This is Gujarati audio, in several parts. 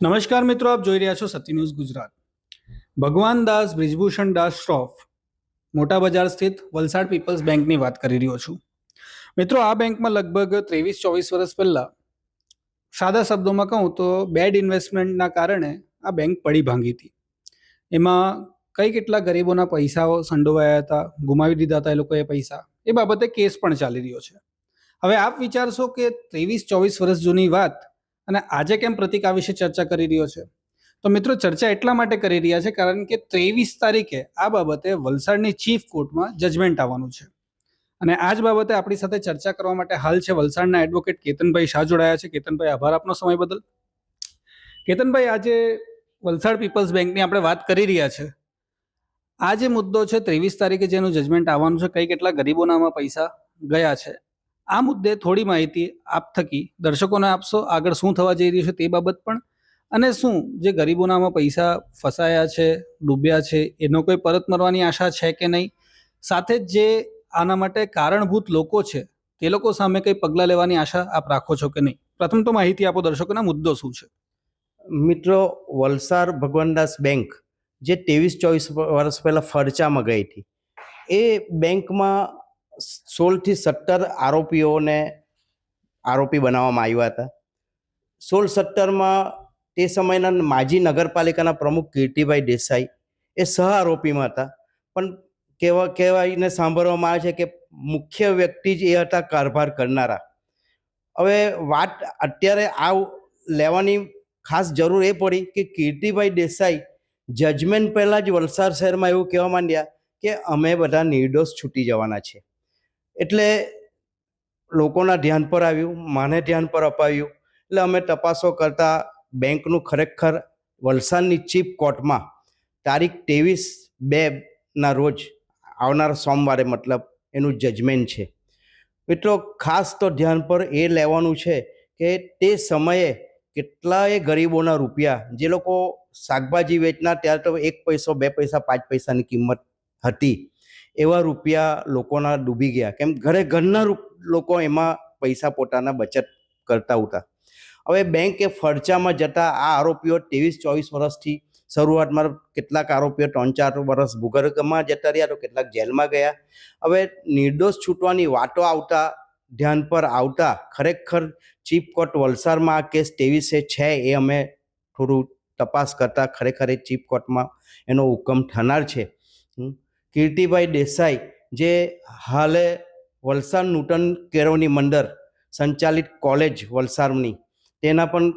નમસ્કાર મિત્રો, આપ જોઈ રહ્યા છો સત્ય ન્યૂઝ ગુજરાત. ભગવાન દાસ બ્રિજભૂષણ દાસ શ્રોફ મોટા બજાર સ્થિત વલસાડ પીપલ્સ બેંકની વાત કરી રહ્યો છું. મિત્રો, આ બેંકમાં લગભગ ત્રેવીસ ચોવીસ વર્ષ પહેલાં સાદા શબ્દોમાં કહું તો બેડ ઇન્વેસ્ટમેન્ટના કારણે આ બેંક પડી ભાંગી હતી. એમાં કઈ કેટલા ગરીબોના પૈસાઓ સંડોવાયા હતા, ગુમાવી દીધા હતા એ લોકોએ પૈસા, એ બાબતે કેસ પણ ચાલી રહ્યો છે. હવે આપ વિચારશો કે ત્રેવીસ ચોવીસ વર્ષ જૂની વાત અને આજે કેમ પ્રતિક આ વિશે ચર્ચા કરી રહ્યો છે? તો મિત્રો, ચર્ચા એટલા માટે કરી રહ્યા છે કારણ કે ત્રેવીસ તારીખે આ બાબતે વલસાડની ચીફ કોર્ટમાં જજમેન્ટ આવવાનું છે. અને આ જ બાબતે આપણી સાથે ચર્ચા કરવા માટે હાલ છે વલસાડના એડવોકેટ કેતનભાઈ શાહ જોડાયા છે. કેતનભાઈ, આભાર આપનો સમય બદલ. કેતનભાઈ, આજે વલસાડ પીપલ્સ બેંકની આપણે વાત કરી રહ્યા છે. આ જે મુદ્દો છે, ત્રેવીસ તારીખે જેનું જજમેન્ટ આવવાનું છે, કઈ કેટલા ગરીબોનામાં પૈસા ગયા છે? આ મુદ્દે થોડી માહિતી આપ થકી દર્શકોને આપશો. આગળ શું થવા જઈ રહ્યું છે તે બાબત પણ. અને શું જે ગરીબોનામાં પૈસા ફસાયા છે, ડૂબ્યા છે, એનો કોઈ પરત મરવાની આશા છે કે નહીં? સાથે જ જે આના માટે કારણભૂત લોકો છે, તે લોકો સામે કંઈ પગલાં લેવાની આશા આપ રાખો છો કે નહીં? પ્રથમ તો માહિતી આપો દર્શકોના મુદ્દો શું છે? મિત્રો, વલસાડ ભગવાનદાસ બેંક જે ત્રેવીસ ચોવીસ વર્ષ પહેલાં ફરચામાં ગઈ હતી, એ બેંકમાં સોળથી સત્તર આરોપીઓને આરોપી બનાવવામાં આવ્યા હતા. સોળ સત્તરમાં તે સમયના માજી નગરપાલિકાના પ્રમુખ કીર્તિભાઈ દેસાઈ એ સહ આરોપીમાં હતા. પણ કહેવા કહેવાયને સાંભળવામાં આવે છે કે મુખ્ય વ્યક્તિ જ એ હતા કારભાર કરનારા. હવે વાત અત્યારે આ લેવાની ખાસ જરૂર એ પડી કે કીર્તિભાઈ દેસાઈ જજમેન્ટ પહેલાં જ વલસાડ શહેરમાં એવું કહેવા માંડ્યા કે અમે બધા નિર્દોષ છૂટી જવાના છે એટલે લોકોના ધ્યાન પર આવ્યું, માને ધ્યાન પર અપાવ્યું એટલે અમે તપાસો કરતાં બેંકનું ખરેખર વલસાડની ચીફ કોર્ટમાં તારીખ ત્રેવીસ બેના રોજ આવનાર સોમવારે મતલબ એનું જજમેન્ટ છે. મિત્રો, ખાસ તો ધ્યાન પર એ લેવાનું છે કે તે સમયે કેટલાય ગરીબોના રૂપિયા, જે લોકો શાકભાજી વેચના ત્યારે તો એક પૈસો, બે પૈસા, પાંચ પૈસાની કિંમત હતી. એવા રૂપિયા લોકોના ડૂબી ગયા. કેમ? ઘરે ઘરના લોકો એમાં પૈસા પોતાના બચત કરતા હતા હવે બેંકે ફરચામાં જતા આ આરોપીઓ ત્રેવીસ, ચોવીસ વર્ષથી શરૂઆતમાં કેટલાક આરોપીઓ ત્રણ, ચાર વર્ષ ભૂગર્ભમાં જતા રહ્યા તો કેટલાક જેલમાં ગયા. હવે નિર્દોષ છૂટવાની વાતો આવતા, ધ્યાન પર આવતા ખરેખર ચીફ કોર્ટ વલસાડમાં આ કેસ ત્રેવીસે છે એ અમે થોડું તપાસ કરતા ખરેખર એ ચીફ કોર્ટમાં એનો હુકમ થનાર છે. કીર્તિભાઈ દેસાઈ જે હાલે વલસાડ નૂતન કેળવણી મંડળ સંચાલિત કોલેજ વલસાડની. તેના પણ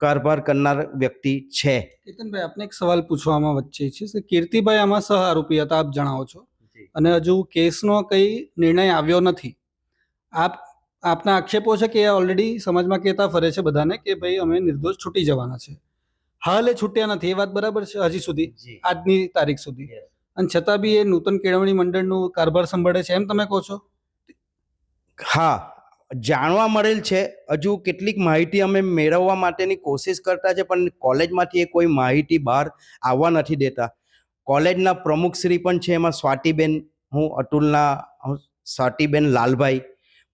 કારભાર કરનાર વ્યક્તિ છે. કેતનભાઈ આપને એક સવાલ પૂછવામાં વચ્ચે છે કે કીર્તિભાઈ આમાં સહ આરોપી હતા આપ જણાવો છો. અને હજુ કેસનો કંઈ નિર્ણય આવ્યો નથી. આપ આપના આક્ષેપો છે કે ઓલરેડી સમાજમાં કહેતા ફરે છે બધાને કે ભાઈ અમે નિર્દોષ છૂટી જવાના છે. હાલ એ છૂટ્યા નથી એ વાત બરાબર છે હજી સુધી આજની તારીખ સુધી. અને છતાં બી એ નૂતન કેળવણી મંડળનું કારભાર સંભાળે છે, એમ તમે કહો છો? હા, જાણવા મળેલ છે. હજુ કેટલીક માહિતી અમે મેળવવા માટેની કોશિશ કરતા છે, પણ કોલેજમાંથી એ કોઈ માહિતી બહાર આવવા નથી દેતા. કોલેજના પ્રમુખશ્રી પણ છે, એમાં સ્વાતિબેન, હું, અતુલના સ્વાતિબેન લાલભાઈ,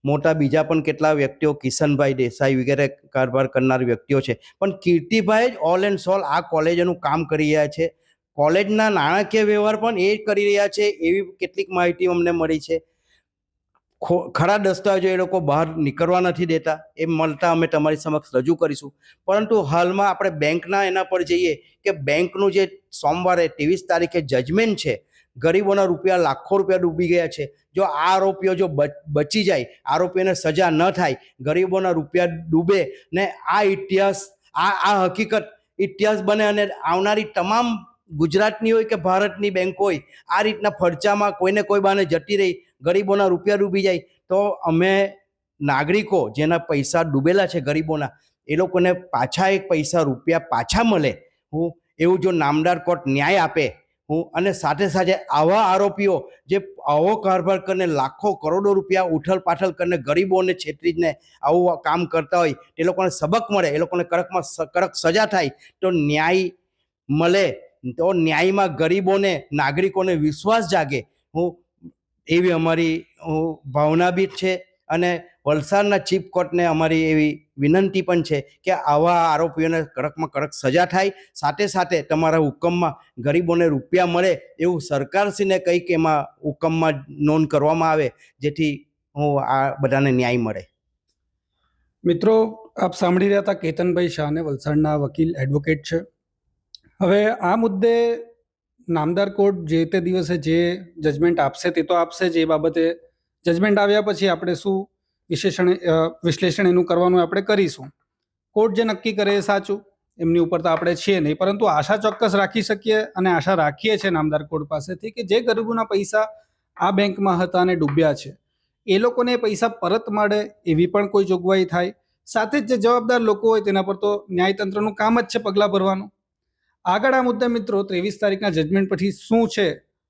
મોટા બીજા પણ કેટલા વ્યક્તિઓ, કિશનભાઈ દેસાઈ વગેરે કારભાર કરનાર વ્યક્તિઓ છે. પણ કીર્તિભાઈ જ ઓલ એન્ડ સોલ આ કોલેજનું કામ કરી રહ્યા છે. કોલેજના નાણાકીય વ્યવહાર પણ એ કરી રહ્યા છે એવી કેટલીક માહિતી અમને મળી છે. ખરા દસ્તાવેજો એ લોકો બહાર નીકળવા નથી દેતા, એ મળતા અમે તમારી સમક્ષ રજૂ કરીશું. પરંતુ હાલમાં આપણે બેંકના એના પર જઈએ કે બેંકનું જે સોમવારે ત્રેવીસ તારીખે જજમેન્ટ છે, ગરીબોના રૂપિયા લાખો રૂપિયા ડૂબી ગયા છે. જો આ આરોપીઓ જો બચી જાય, આરોપીઓને સજા ન થાય, ગરીબોના રૂપિયા ડૂબે ને આ ઇતિહાસ, આ આ હકીકત ઇતિહાસ બને અને આવનારી તમામ ગુજરાતની હોય કે ભારતની બેંક હોય, આ રીતના ફરચામાં કોઈને કોઈ બાને જતી રહી, ગરીબોના રૂપિયા ડૂબી જાય, તો અમે નાગરિકો જેના પૈસા ડૂબેલા છે ગરીબોના, એ લોકોને પાછા એક પૈસા રૂપિયા પાછા મળે. હું એવું જો નામદાર કોર્ટ ન્યાય આપે, હું અને સાથે સાથે આવા આરોપીઓ જે આવો કારભાર કરીને લાખો કરોડો રૂપિયા ઉઠલ પાઠલ કરીને ગરીબોને છેતરીને આવું કામ કરતા હોય એ લોકોને સબક મળે, એ લોકોને કડકમાં કડક સજા થાય, તો ન્યાય મળે. તો ન્યાયમાં ગરીબોને, નાગરિકોને વિશ્વાસ જાગે. હું એવી અમારી, હું ભાવના બી છે અને વલસાડના ચીફ કોર્ટને અમારી એવી વિનંતી પણ છે કે આવા આરોપીઓને કડકમાં કડક સજા થાય. સાથે સાથે તમારા હુકમમાં ગરીબોને રૂપિયા મળે એવું સરકારશ્રીને કંઈક એમાં હુકમમાં નોંધ કરવામાં આવે, જેથી હું આ બધાને ન્યાય મળે. મિત્રો, આપ સાંભળી રહ્યા હતા કેતનભાઈ શાહને વલસાડના વકીલ એડવોકેટ છે. હવે આ મુદ્દે નામદાર કોર્ટ જે તે દિવસે જે જજમેન્ટ આપશે તે તો આપશે જ, એ બાબતે જજમેન્ટ આવ્યા પછી આપણે શું વિશેષણ વિશ્લેષણ એનું કરવાનું આપણે કરીશું. કોર્ટ જે નક્કી કરે એ સાચું, એમની ઉપર તો આપણે છીએ નહીં, પરંતુ આશા ચોક્કસ રાખી શકીએ અને આશા રાખીએ છીએ નામદાર કોર્ટ પાસેથી કે જે ગરીબોના પૈસા આ બેંકમાં હતા અને ડૂબ્યા છે, એ લોકોને પૈસા પરત મળે એવી પણ કોઈ જોગવાઈ થાય. સાથે જ જે જવાબદાર લોકો હોય તેના પર તો ન્યાયતંત્રનું કામ જ છે પગલાં ભરવાનું. આગળ આ મુદ્દે મિત્રો ત્રેવીસ તારીખના જજમેન્ટ પછી શું છે?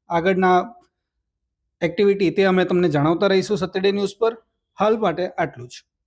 આગળના એક્ટિવિટી તે અમે તમને જણાવતા રહીશું સતડે ન્યૂઝ પર. હાલ માટે આટલું જ.